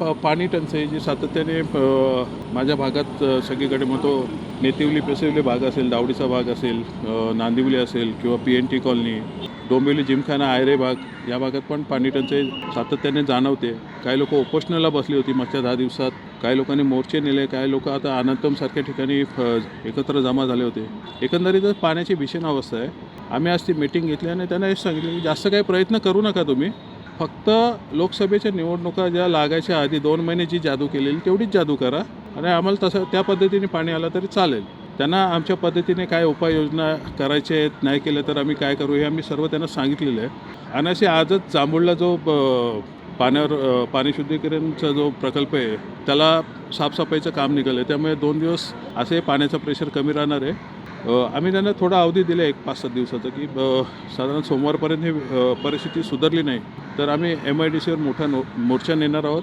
प- पाणी टंचाई जी सातत्याने माझ्या भागात सगळीकडे मग तो नेतिवली पेसिवली भाग असेल दावडीचा भाग असेल नांदिवली असेल किंवा P N T colony Dombivli Gymkhana Ayre भाग या भागात पण पाणी टंचाई सातत्याने जाणवते. काही लोक उपोषणाला बसली होती मागच्या दहा दिवसात. काही लोकांनी मोर्चे नेले काही लोक आता अनंतमसारख्या ठिकाणी एकत्र जमा झाले होते. एकंदरीतच पाण्याची भीषण अवस्था आहे. आम्ही आज ती मीटिंग घेतली आणि त्यांना हे सांगितलं की जास्त काही प्रयत्न करू नका तुम्ही. फक्त लोकसभेच्या निवडणुका ज्या लागायच्या आधी दोन महिने जी जादू केलेली तेवढीच जादू करा. आणि आम्हाला तसं त्या पद्धतीने पाणी आलं तरी चालेल. त्यांना आमच्या पद्धतीने काय उपाययोजना करायच्या आहेत नाही केलं तर आम्ही काय करू हे आम्ही सर्व त्यांना सांगितलेलं आहे. आणि असे आजच जांभूळला जो ब- पाण्यावर पाणी शुद्धीकरणचा जो प्रकल्प आहे त्याला साफसफाईचं काम निघालं आहे त्यामुळे दोन दिवस असे पाण्याचं प्रेशर कमी राहणार आहे. आम्ही त्यांना थोडा अवधी दिला एक पाच सात दिवसाचा की साधारण सोमवारपर्यंत ही परिस्थिती सुधारली नाही. तर आम्ही एम आय डी सीवर मोठा नो मोर्चा नेणार आहोत.